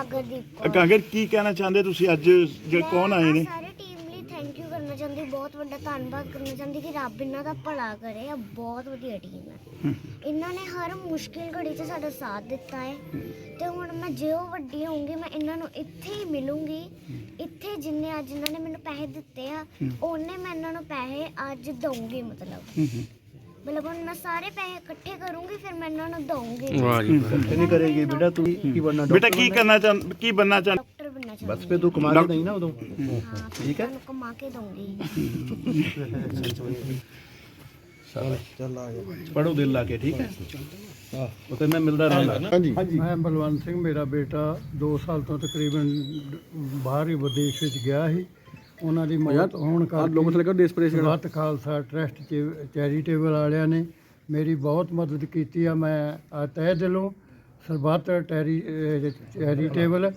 ਗਾਗਰਦੀਪ ਕੌਰ। ਕਾਗਰ ਕੀ ਕਹਿਣਾ ਚਾਹੁੰਦੇ ਤੁਸੀਂ ਅੱਜ ਜਿਹੜੇ ਕੌਣ ਆਏ ਨੇ? ਸਾਰੇ ਟੀਮ ਲਈ ਥੈਂਕ ਯੂ ਕਰਨਾ ਚਾਹੁੰਦੀ ਬਹੁਤ ਵੱਡਾ ਧੰਨਵਾਦ ਕਰਨਾ ਚਾਹੁੰਦੀ ਕਿ ਰੱਬ ਇਹਨਾਂ ਦਾ ਭਲਾ ਕਰੇ ਇਹ ਬਹੁਤ ਵਧੀਆ ਟੀਮ ਹੈ। ਇਹਨਾਂ ਨੇ ਹਰ ਮੁਸ਼ਕਿਲ ਘੜੀ 'ਚ ਸਾਡਾ ਸਾਥ ਦਿੱਤਾ ਹੈ। ਤੇ ਹੁਣ ਮੈਂ ਜਿਉਂ ਵੱਡੀ ਹੋਊਂਗੀ ਮੈਂ ਇਹਨਾਂ ਨੂੰ ਇੱਥੇ ਹੀ ਮਿਲੂੰਗੀ। ਇੱਥੇ ਜਿੰਨੇ ਅੱਜ ਇਹਨਾਂ ਨੇ ਮੈਨੂੰ ਪੈਸੇ ਦਿੱਤੇ ਆ ਉਹਨੇ ਮੈਂ ਇਹਨਾਂ ਨੂੰ ਪੈਸੇ ਅੱਜ ਦਊਂਗੀ ਮਤਲਬ। ਮਤਲਬ ਹੁਣ ਮੈਂ ਸਾਰੇ ਪੈਸੇ ਇਕੱਠੇ ਕਰੂੰਗੀ ਫਿਰ ਮੈਂ ਇਹਨਾਂ ਨੂੰ ਦਊਂਗੀ ਵਾਹ ਜੀ नहीं करेगी बेटा तू की बनना ਬੇਟਾ ਕੀ ਕਰਨਾ ਚਾਹੁੰ ਕੀ ਬੰਨਾ ਚਾਹੁੰ ਡਾਕਟਰ ਬਣਨਾ बस ਚਾਹੁੰਦੀ पे तू कमा के नहीं ना उदो ਹਾਂ ਠੀਕ ਹੈ ਤੁਹਾਨੂੰ ਕਮਾ ਕੇ ਦਊਂਗੀ पढ़ो दिल लाके ठीक है ਉਹ ਤੇ ਮੈਂ ਮਿਲਦਾ ਰਹਿੰਦਾ ਹਾਂਜੀ ਮੈਂ ਬਲਵੰਤ ਸਿੰਘ ਮੇਰਾ ਬੇਟਾ 2 ਸਾਲ ਤੋਂ ਤਕਰੀਬਨ ਬਾਹਰ ਹੀ ਵਿਦੇਸ਼ ਵਿੱਚ ਗਿਆ ਸੀ ਉਹਨਾਂ ਦੀ ਮੌਤ ਹੋਣ ਕਰਕੇ ਸੇ ਦੇਸ਼ ਪ੍ਰੇਸ ਸਰਬੱਤ ਖਾਲਸਾ ਟਰਸਟ ਚੈਰੀਟੇਬਲ ਵਾਲਿਆਂ ਨੇ ਮੇਰੀ ਬਹੁਤ ਮਦਦ ਕੀਤੀ ਆ। ਮੈਂ ਆ ਤਹਿ ਦਿਲੋਂ ਸਰਬੱਤ ਟੈਰੀ ਚੈਰੀਟੇਬਲ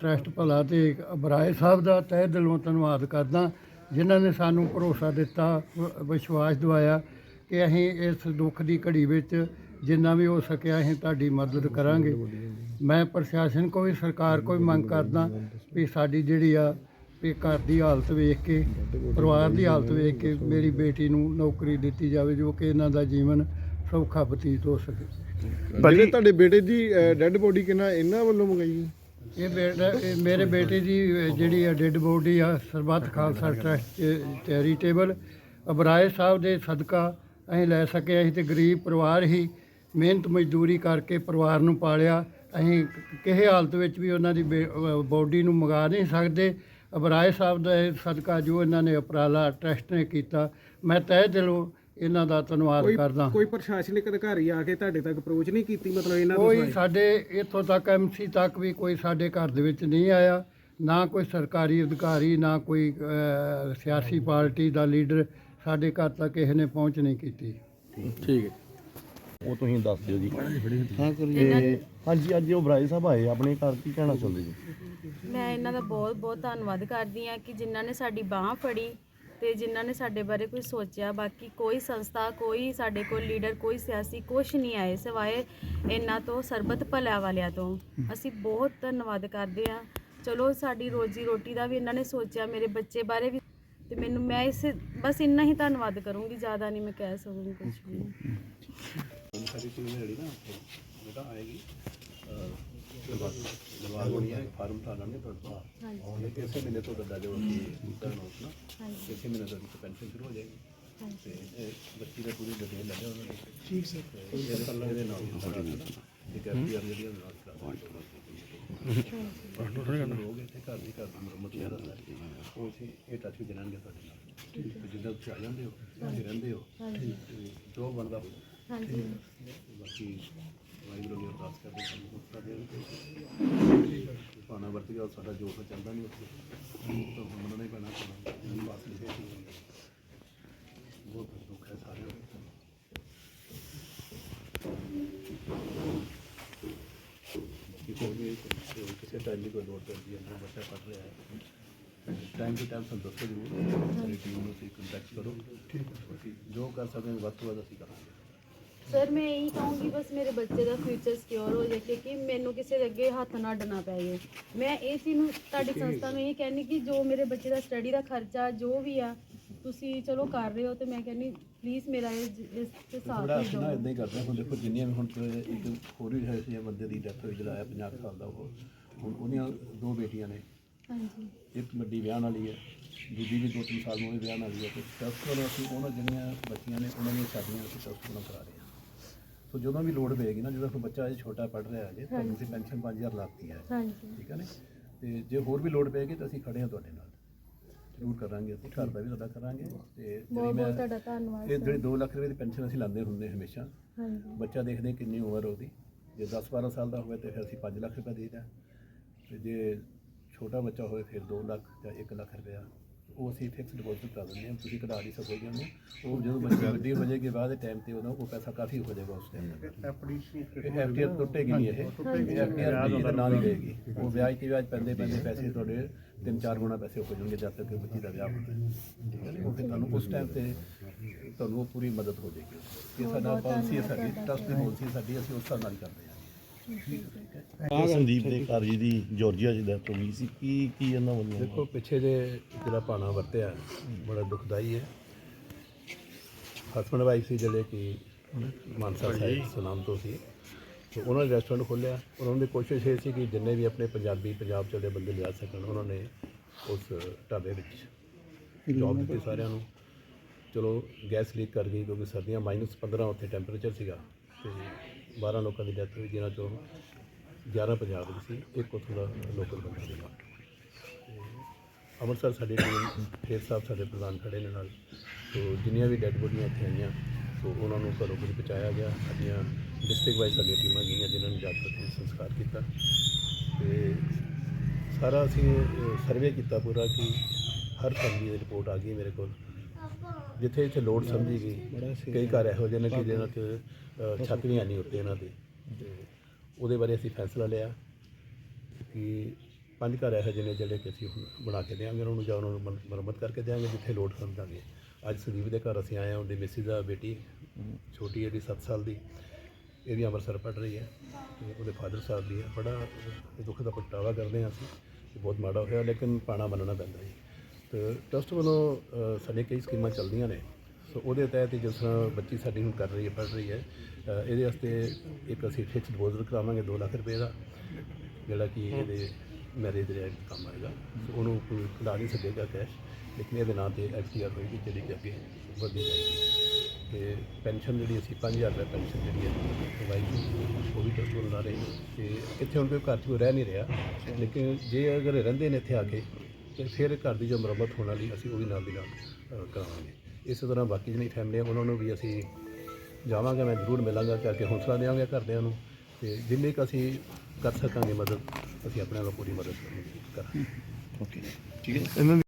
ਟਰਸਟ ਭਲਾ ਤੇ ਬਰਾਏ ਸਾਹਿਬ ਦਾ ਤਹਿ ਦਿਲੋਂ ਧੰਨਵਾਦ ਕਰਦਾ ਜਿਨ੍ਹਾਂ ਨੇ ਸਾਨੂੰ ਭਰੋਸਾ ਦਿੱਤਾ ਵਿਸ਼ਵਾਸ ਦਿਵਾਇਆ ਕਿ ਅਸੀਂ ਇਸ ਦੁੱਖ ਦੀ ਘੜੀ ਵਿੱਚ ਜਿੰਨਾ ਵੀ ਹੋ ਸਕਿਆ ਅਸੀਂ ਤੁਹਾਡੀ ਮਦਦ ਕਰਾਂਗੇ। ਮੈਂ ਪ੍ਰਸ਼ਾਸਨ ਕੋ ਵੀ ਸਰਕਾਰ ਕੋ ਵੀ ਮੰਗ ਕਰਦਾ ਵੀ ਸਾਡੀ ਜਿਹੜੀ ਆ ਵੀ ਘਰ ਦੀ ਹਾਲਤ ਵੇਖ ਕੇ ਪਰਿਵਾਰ ਦੀ ਹਾਲਤ ਵੇਖ ਕੇ ਮੇਰੀ ਬੇਟੀ ਨੂੰ ਨੌਕਰੀ ਦਿੱਤੀ ਜਾਵੇ ਜੋ ਕਿ ਇਹਨਾਂ ਦਾ ਜੀਵਨ ਸੌਖਾ ਬਤੀਤ ਹੋ ਸਕੇ। ਜਿਹੜੇ ਤੁਹਾਡੇ ਬੇਟੇ ਦੀ ਡੈੱਡ ਬੋਡੀ ਕਿੰਨਾ ਇਹਨਾਂ ਵੱਲੋਂ ਮੰਗਾਈ ਹੈ? ਇਹ ਬੇਟਾ ਇਹ ਮੇਰੇ ਬੇਟੇ ਦੀ ਜਿਹੜੀ ਆ ਡੈੱਡ ਬੋਡੀ ਆ ਸਰਬੱਤ ਖਾਲਸਾ ਟਰਸਟ ਚੈਰੀਟੇਬਲ ਅਬਰਾਏ ਸਾਹਿਬ ਦੇ ਸਦਕਾ ਅਸੀਂ ਲੈ ਸਕੇ ਅਸੀਂ ਤੇ ਗਰੀਬ ਪਰਿਵਾਰ ਹੀ ਮਿਹਨਤ ਮਜ਼ਦੂਰੀ ਕਰਕੇ ਪਰਿਵਾਰ ਨੂੰ ਪਾਲਿਆ। ਅਸੀਂ ਕਿਸੇ ਹਾਲਤ ਵਿੱਚ ਵੀ ਉਹਨਾਂ ਦੀ ਬੋਡੀ ਨੂੰ ਮੰਗਾ ਨਹੀਂ ਸਕਦੇ। ਅਬਰਾਏ ਸਾਹਿਬ ਦਾ ਇਹ ਸਦਕਾ ਜੋ ਇਹਨਾਂ ਨੇ ਉਪਰਾਲਾ ਟਰਸਟ ਨੇ ਕੀਤਾ ਮੈਂ ਤਹਿ ਦਿਲੋਂ ਇਹਨਾਂ ਦਾ ਧੰਨਵਾਦ ਕਰਦਾ ਕੋਈ ਪ੍ਰਸ਼ਾਸਨਿਕ ਅਧਿਕਾਰੀ ਆ ਕੇ ਤੁਹਾਡੇ ਤੱਕ ਅਪਰੋਚ ਨਹੀਂ ਕੀਤੀ ਮਤਲਬ ਇਹਨਾਂ ਤੋਂ ਕੋਈ ਸਾਡੇ ਇੱਥੋਂ ਤੱਕ ਐਮਸੀ ਤੱਕ ਵੀ ਕੋਈ ਸਾਡੇ ਘਰ ਦੇ ਵਿੱਚ ਨਹੀਂ ਆਇਆ ਨਾ ਕੋਈ ਸਰਕਾਰੀ ਅਧਿਕਾਰੀ ਨਾ ਕੋਈ ਅਹ, ਸਿਆਸੀ ਪਾਰਟੀ ਦਾ ਲੀਡਰ ਸਾਡੇ ਘਰ ਤੱਕ ਕਿਸੇ ਨੇ ਪਹੁੰਚ ਨਹੀਂ ਕੀਤੀ। ਠੀਕ ਹੈ। ਉਹ ਤੁਸੀਂ ਦੱਸ ਦਿਓ ਜੀ। ਹਾਂ ਕਰੀਏ। ਹਾਂਜੀ ਅੱਜ ਉਹ ਬਰਾਈ ਸਾਹਿਬ ਆਏ ਆਪਣੇ ਘਰ ਕੀ ਕਹਿਣਾ ਚਾਹੁੰਦੇ ਜੀ? ਮੈਂ ਇਹਨਾਂ ਦਾ ਬਹੁਤ ਬਹੁਤ ਧੰਨਵਾਦ ਕਰਦੀ ਹਾਂ ਕਿ ਜਿਨ੍ਹਾਂ ਨੇ ਸਾਡੀ ਬਾਹ ਫੜੀ ਤੇ ਜਿਨ੍ਹਾਂ ਨੇ ਸਾਡੇ ਬਾਰੇ ਕੋਈ ਸੋਚਿਆ। ਬਾਕੀ ਕੋਈ ਸੰਸਥਾ ਕੋਈ ਸਾਡੇ ਕੋਲ ਲੀਡਰ ਕੋਈ ਸਿਆਸੀ ਕੁਛ ਨਹੀਂ ਆਏ ਸਿਵਾਏ ਇਹਨਾਂ ਤੋਂ ਸਰਬਤ ਭਲਿਆ ਵਾਲਿਆਂ ਤੋਂ। ਅਸੀਂ ਬਹੁਤ ਧੰਨਵਾਦ ਕਰਦੇ ਹਾਂ। ਚਲੋ ਸਾਡੀ ਰੋਜੀ ਰੋਟੀ ਦਾ ਵੀ ਇਹਨਾਂ ਨੇ ਸੋਚਿਆ ਮੇਰੇ ਬੱਚੇ ਬਾਰੇ ਵੀ ਤੇ ਮੈਨੂੰ ਮੈਂ ਇਸ ਬਸ ਇੰਨਾ ਹੀ ਧੰਨਵਾਦ ਕਰੂੰਗੀ ਜ਼ਿਆਦਾ ਨਹੀਂ ਮੈਂ ਕਹਿ ਸਕੂੰਗੀ ਕੁਝ ਵੀ। ਸਾਡੀ ਟੀਮ ਜਿਹੜੀ ਨਾ ਬੇਟਾ ਆਏਗੀ ਦਰਬਾਰ ਹੋਣੀ ਹੈ। ਫਾਰਮ ਤਾਂ ਲਾਣੇ ਤੁਹਾਡਾ ਹਾਂਜੀ ਇਹ ਇਸੇ ਮਹੀਨੇ ਤੋਂ ਦੱਦਾ ਜੋ ਕਰਨ ਉਸ ਨਾ ਹਾਂਜੀ ਇਸੇ ਮਹੀਨੇ ਤੋਂ ਪੈਨਸ਼ਨ ਸ਼ੁਰੂ ਹੋ ਜਾਏਗੀ ਹਾਂਜੀ ਤੇ ਇਹ ਬੱਚੀ ਦੇ ਪੂਰੀ ਡਿਟੇਲ ਲੱਗੇ ਉਹਨਾਂ ਦੀ ਠੀਕ ਸਰ ਇਹਦੇ ਨਾਲ ਇਹਦੇ ਨਾਲ ਇੱਕ ਐਫਪੀਆਰ ਜਿਹੜੀ ਉਹ ਨਾਲ ਜੋ ਬਣਦਾ ਹੋਊ ਹਾਂਜੀ। ਬਾਕੀ ਵਾਹਿਗੁਰੂ ਦੀ ਅਰਦਾਸ ਕਰਦੇ ਸਾਨੂੰ ਉਸ ਸਾਡੇ ਪਾਣਾ ਵਰਤ ਗਿਆ ਸਾਡਾ ਜੋਸ਼ ਚੱਲਦਾ ਨਹੀਂ ਉੱਥੇ। ਤਾਂ ਹੁਣ ਮੰਨਣਾ ਪੈਣਾ ਸਾਨੂੰ ਬਾਤ ਨਹੀਂ ਹੈ ਬਹੁਤ ਦੁੱਖ ਹੈ ਸਾਰੇ ਕਿਸੇ ਵੀ ਕਿਸੇ ਟਾਈਮ ਦੀ ਕੋਈ ਲੋੜ ਪੈਂਦੀ ਹੈ ਜੋ ਬੱਚਾ ਪੜ ਰਿਹਾ ਹੈ। ਟਾਈਮ ਟੂ ਟਾਈਮ ਸਾਨੂੰ ਦੱਸੋ ਜ਼ਰੂਰ ਸਾਡੀ ਟੀਮ ਨੂੰ ਤੁਸੀਂ ਕੰਟੈਕਟ ਕਰੋ। ਠੀਕ ਹੈ। ਜੋ ਕਰ ਸਕਦੇ ਹਾਂ ਵੱਧ ਤੋਂ ਵੱਧ ਅਸੀਂ ਕਰਾਂਗੇ। ਸਰ ਮੈਂ ਇਹੀ ਕਹੂੰਗੀ ਬਸ ਮੇਰੇ ਬੱਚੇ ਦਾ ਫਿਊਚਰ ਸਿਕਿਉਰ ਹੋ ਜਾਏ ਕਿ ਮੈਨੂੰ ਕਿਸੇ ਦੇ ਅੱਗੇ ਹੱਥ ਨਾ ਅੱਡਣਾ ਪੈ ਜਾਏ। ਮੈਂ ਇਹ ਚੀਜ਼ ਨੂੰ ਤੁਹਾਡੀ ਸੰਸਥਾ ਨੂੰ ਇਹ ਕਹਿੰਦੀ ਕਿ ਜੋ ਮੇਰੇ ਬੱਚੇ ਦਾ ਸਟੱਡੀ ਦਾ ਖਰਚਾ ਜੋ ਵੀ ਆ ਤੁਸੀਂ ਚਲੋ ਕਰ ਰਹੇ ਹੋ ਤੇ ਮੈਂ ਕਹਿੰਦੀ ਪਲੀਜ਼ ਮੇਰਾ ਜ- ਇਸ ਤੇ ਸਾਥ ਥੋੜਾ ਦੇ ਅਸੀਂ ਨਾ ਦਿਓ। ਇਦਾਂ ਹੀ ਕਰਦੇ ਹਾਂ ਹੁਣ ਦੇਖੋ ਜਿੰਨੀਆਂ ਵੀ ਹੁਣ ਤੇ ਇੱਕ ਹੋਰ ਵੀ ਹੈ ਸੀ ਬੰਦੇ ਦੀ ਡੈਥ ਹੋਈ ਜਿਹੜਾ ਆਇਆ 50 ਸਾਲ ਦਾ ਉਹ। ਹੁਣ ਉਹਦੀਆਂ ਦੋ ਬੇਟੀਆਂ ਨੇ। ਹਾਂਜੀ। ਇੱਕ ਵੱਡੀ ਵਿਆਹ ਵਾਲੀ ਹੈ ਦੂਜੀ ਵੀ ਦੋ ਤਿੰਨ ਸਾਲ ਨੂੰ ਵਿਆਹ ਵਾਲੀ ਹੈ ਤੇ ਟਰਸਟ ਵੱਲੋਂ ਅਸੀਂ ਉਹਨਾਂ ਜਿਹੜੀਆਂ ਬੱਚੀਆਂ ਨੇ ਉਹਨਾਂ ਦੀਆਂ ਸ਼ਾਦੀਆਂ ਅਸੀਂ ਟਰਸਟ ਵੱਲੋਂ ਕਰਾ ਰਹੇ ਹਾਂ। ਸੋ ਜਦੋਂ ਵੀ ਲੋੜ ਪਏਗੀ ਨਾ ਜਦੋਂ ਕੋਈ ਬੱਚਾ ਅਜੇ ਛੋਟਾ ਪੜ ਰਿਹਾ ਹੈ ਜੇ ਤੁਹਾਨੂੰ ਅਸੀਂ ਪੈਨਸ਼ਨ 5000 ਲਾਤੀ ਹੈ। ਹਾਂਜੀ। ਠੀਕ ਹੈ ਨਾ? ਤੇ ਜੇ ਹੋਰ ਵੀ ਲੋੜ ਪਏਗੀ ਤਾਂ ਅਸੀਂ ਖੜੇ ਹਾਂ ਤੁਹਾਡੇ ਨਾਲ। ਜ਼ਰੂਰ ਕਰਾਂਗੇ ਅਸੀਂ ਘਰ ਦਾ ਵੀ ਤੁਹਾਡਾ ਕਰਾਂਗੇ ਤੇ ਜਿਹੜੀ ਬਹੁਤ ਮੈਂ ਬਹੁਤ ਤੁਹਾਡਾ ਧੰਨਵਾਦ ਇਹ ਜਿਹੜੀ 2 ਲੱਖ ਰੁਪਏ ਦੀ ਪੈਨਸ਼ਨ ਅਸੀਂ ਲਾਉਂਦੇ ਹੁੰਦੇ ਹਮੇਸ਼ਾ। ਹਾਂਜੀ। ਬੱਚਾ ਦੇਖਦੇ ਕਿੰਨੀ ਉਮਰ ਉਹਦੀ। ਜੇ 10 12 ਸਾਲ ਦਾ ਹੋਵੇ ਤੇ ਫਿਰ ਅਸੀਂ 5 ਲੱਖ ਰੁਪਏ ਦੇਈਦਾ। ਤੇ ਜੇ ਛੋਟਾ ਬੱਚਾ ਹੋਵੇ ਫਿਰ 2 ਲੱਖ ਜਾਂ 1 ਲੱਖ ਰੁਪਇਆ ਉਹ ਅਸੀਂ ਫਿਕਸ ਡਿਪੋਜ਼ਿਟ ਕਰ ਦਿੰਦੇ ਹਾਂ ਤੁਸੀਂ ਕਢਾ ਨਹੀਂ ਸਕੋਗੇ ਉਹਨੂੰ। ਉਹ ਜਦੋਂ ਬੱਚਾ ਵੱਡੀ ਹੋ ਜਾਏਗੀ ਬਾਅਦ ਦੇ ਟਾਈਮ ਤੇ ਉਹਨਾਂ ਕੋਲ ਪੈਸਾ ਕਾਫੀ ਹੋ ਜਾਏਗਾ ਉਸ ਟਾਈਮ ਇਹ ਐਫਡੀਆਰ ਟੁੱਟੇਗੀ ਨਹੀਂ ਇਹ। ਐਫਡੀਆਰ ਦੀ ਤਾਂ ਨਾਲ ਹੀ ਰਹੇਗੀ। ਉਹ ਵਿਆਜ ਤੇ ਵਿਆਜ ਪੈਂਦੇ ਪੈਂਦੇ ਪੈਸੇ ਤੁਹਾਡੇ ਤਿੰਨ ਚਾਰ ਗੁਣਾ ਪੈਸੇ ਹੋ ਜਾਣਗੇ ਜਦ ਤੱਕ ਬੱਚੀ ਦਾ ਵਿਆਹ ਹੁੰਦਾ ਹੈ ਠੀਕ ਹੈ ਨਾ? ਉਹ ਫਿਰ ਤੁਹਾਨੂੰ ਉਸ ਟਾਈਮ ਤੇ ਤੁਹਾਨੂੰ ਉਹ ਪੂਰੀ ਮਦਦ ਹੋ ਜਾਏਗੀ। ਇਹ ਸਾਡਾ ਪਾਲਿਸੀ ਹੈ ਸਾਡੀ ਟਰਸਟ ਦੀ ਪਾਲਿਸੀ ਹੈ ਸਾਡੀ ਅਸੀਂ ਉਸ ਹਿਸਾਬ ਨਾਲ ਹੀ ਕਰਦੇ ਹਾਂ। ਸੰਦੀਪ ਦੇ ਘਰ ਜੀ ਦੀ ਜਾਰਜੀਆ 'ਚ ਡੈਥ ਹੋ ਗਈ ਸੀ। ਕੀ ਕੀ ਇਹਨਾਂ ਵੱਲੋਂ? ਦੇਖੋ ਪਿੱਛੇ ਜੇ ਜਿਹੜਾ ਪਾਣਾ ਵਰਤਿਆ ਬੜਾ ਦੁਖਦਾਈ ਹੈ। ਹਸਬੰਡ ਵਾਈਫ ਸੀ ਜਿਹੜੇ ਕਿ ਮਾਨਸਾ ਸਾਹਿਬ ਸੁਨਾਮ ਤੋਂ ਸੀ। ਤੇ ਉਹਨਾਂ ਨੇ ਰੈਸਟੋਰੈਂਟ ਖੋਲ੍ਹਿਆ। ਔਰ ਉਹਨਾਂ ਦੀ ਕੋਸ਼ਿਸ਼ ਇਹ ਸੀ ਕਿ ਜਿੰਨੇ ਵੀ ਆਪਣੇ ਪੰਜਾਬੀ ਪੰਜਾਬ ਚੋਂ ਦੇ ਬੰਦੇ ਲਿਆ ਸਕਣ ਉਹਨਾਂ ਨੇ ਉਸ ਢਾਬੇ ਵਿੱਚ ਜੌਬ ਦਿੱਤੀ ਸਾਰਿਆਂ ਨੂੰ। ਚਲੋ ਗੈਸ ਲੀਕ ਕਰ ਗਈ ਕਿਉਂਕਿ ਸਰਦੀਆਂ ਮਾਈਨਸ 15 ਉੱਥੇ ਟੈਂਪਰੇਚਰ ਸੀਗਾ। ਤੇ 12 ਲੋਕਾਂ ਦੀ ਡੈਥ ਹੋਈ, ਜਿਨ੍ਹਾਂ ਚੋਂ 11 ਪੰਜਾਬ ਦੇ ਸੀ, ਇੱਕ ਉੱਥੋਂ ਦਾ ਲੋਕਲ ਬੰਦਾ ਸੀਗਾ ਅੰਮ੍ਰਿਤਸਰ ਸਾਡੀ ਟੀਮ ਫੇਰ ਸਾਹਿਬ ਸਾਡੇ ਪ੍ਰਧਾਨ ਖੜੇ ਨੇ ਨਾਲ। ਸੋ ਜਿੰਨੀਆਂ ਵੀ ਡੈੱਡ ਬੋਡੀਆਂ ਇੱਥੇ ਆਈਆਂ, ਸੋ ਉਹਨਾਂ ਨੂੰ ਘਰੋਂ ਕੁਝ ਪਹੁੰਚਾਇਆ ਗਿਆ। ਸਾਡੀਆਂ ਡਿਸਟ੍ਰਿਕਟ ਵਾਈਜ਼ ਸਾਡੀਆਂ ਟੀਮਾਂ ਗਈਆਂ ਜਿਨ੍ਹਾਂ ਨੂੰ ਜਾ ਕੇ ਸੰਸਕਾਰ ਕੀਤਾ। ਤੇ ਸਾਰਾ ਅਸੀਂ ਸਰਵੇ ਕੀਤਾ ਪੂਰਾ ਕਿ ਹਰ ਫੈਮਿਲੀ ਦੀ ਰਿਪੋਰਟ ਆ ਗਈ ਮੇਰੇ ਕੋਲ। ਜਿੱਥੇ ਜਿੱਥੇ ਲੋਡ ਸਮਝੀ ਗਈ ਕਈ ਘਰ ਇਹੋ ਜਿਹੇ ਨੇ ਕਿ ਜਿਹਨਾਂ 'ਚ ਛੱਤ ਵੀ ਨਹੀਂ ਉੱਤੇ ਇਹਨਾਂ ਦੇ। ਉਹਦੇ ਬਾਰੇ ਅਸੀਂ ਫੈਸਲਾ ਲਿਆ ਕਿ ਪੰਜ ਘਰ ਇਹੋ ਜਿਹੇ ਨੇ ਜਿਹੜੇ ਕਿ ਅਸੀਂ ਬਣਾ ਕੇ ਦੇਵਾਂਗੇ ਉਹਨਾਂ ਨੂੰ ਜਾਂ ਉਹਨਾਂ ਨੂੰ ਮਰ- ਮੁਰੰਮਤ ਕਰਕੇ ਦੇਵਾਂਗੇ ਜਿੱਥੇ ਲੋਡ ਸਮਝਾਂਗੇ। ਅੱਜ ਸੰਦੀਪ ਦੇ ਘਰ ਅਸੀਂ ਆਏ ਹਾਂ ਉਹਦੀ ਮਿਸਿਸ ਦਾ ਬੇਟੀ ਛੋਟੀ ਇਹਦੀ 7 ਸਾਲ ਦੀ। ਇਹ ਵੀ ਅੰਮ੍ਰਿਤਸਰ ਪੜ੍ਹ ਰਹੀ ਹੈ ਤੇ ਉਹਦੇ ਫਾਦਰ ਸਾਹਿਬ ਦੀ ਹੈ। ਬੜਾ ਦੁੱਖ ਦਾ ਪ੍ਰਗਟਾਵਾ ਕਰਦੇ ਹਾਂ ਅਸੀਂ ਬਹੁਤ ਮਾੜਾ ਹੋਇਆ ਲੇਕਿਨ ਪਾਣਾ ਮੰਨਣਾ ਪੈਂਦਾ ਜੀ। ਟਰਸਟ ਵੱਲੋਂ ਸਾਡੇ ਕਈ ਸਕੀਮਾਂ ਚੱਲਦੀਆਂ ਨੇ। ਸੋ ਉਹਦੇ ਤਹਿਤ ਜਿਸ ਤਰ੍ਹਾਂ ਬੱਚੀ ਸਾਡੀ ਹੁਣ ਕਰ ਰਹੀ ਹੈ ਪੜ੍ਹ ਰਹੀ ਹੈ ਇਹਦੇ ਵਾਸਤੇ ਇੱਕ ਅਸੀਂ ਫਿਕਸ ਡਿਪੋਜ਼ਿਟ ਕਰਾਵਾਂਗੇ 2 ਲੱਖ ਰੁਪਏ ਦਾ ਜਿਹੜਾ ਕਿ ਇਹਦੇ ਮੈਰਿਜ ਦੇ ਕੰਮ ਆਏਗਾ। ਸੋ ਉਹਨੂੰ ਕੋਈ ਖਿਲਾ ਨਹੀਂ ਸਕੇਗਾ ਕੈਸ਼ ਲੇਕਿਨ ਇਹਦੇ ਨਾਂ ਤੇ ਐਫਟੀਆਰ ਹੋਏਗੀ ਜਿਹੜੀ ਕਿ ਅੱਗੇ ਵਧਦੀ ਜਾਏਗੀ। ਤੇ ਪੈਨਸ਼ਨ ਜਿਹੜੀ ਅਸੀਂ 5000 ਰੁਪਏ ਪੈਨਸ਼ਨ ਜਿਹੜੀ ਹੈ ਪ੍ਰੋਵਾਈਡ ਉਹ ਵੀ ਟਰਸਟ ਵੱਲੋਂ ਲਾ ਰਹੇ ਨੇ। ਤੇ ਇੱਥੇ ਹੁਣ ਕੋਈ ਘਰ 'ਚ ਕੋਈ ਰਹਿ ਨਹੀਂ ਰਿਹਾ। ਲੇਕਿਨ ਜੇ ਅਗਰ ਰਹਿੰਦੇ ਨੇ ਇੱਥੇ ਆ ਕੇ ਤੇ ਫਿਰ ਘਰ ਦੀ ਜੋ ਮੁਰੰਮਤ ਹੋਣ ਵਾਲੀ ਅਸੀਂ ਉਹ ਵੀ ਨਾਲ ਦੀ ਨਾਲ ਅ, ਕਰਾਵਾਂਗੇ। ਇਸੇ ਤਰ੍ਹਾਂ ਬਾਕੀ ਜਿਹੜੀ ਫੈਮਿਲੀ ਉਹਨਾਂ ਨੂੰ ਵੀ ਅਸੀਂ ਜਾਵਾਂਗੇ ਮੈਂ ਜ਼ਰੂਰ ਮਿਲਾਂਗਾ ਕਰਕੇ ਹੌਸਲਾ ਦੇਵਾਂਗੇ ਘਰਦਿਆਂ ਨੂੰ ਤੇ ਜਿੰਨੀ ਕੁ ਅਸੀਂ ਕਰ ਸਕਾਂਗੇ ਮਦਦ ਅਸੀਂ ਆਪਣੇ ਵੱਲੋਂ ਪੂਰੀ ਮਦਦ ਕਰਾਂਗੇ। ਇਹਨਾਂ ਦੀ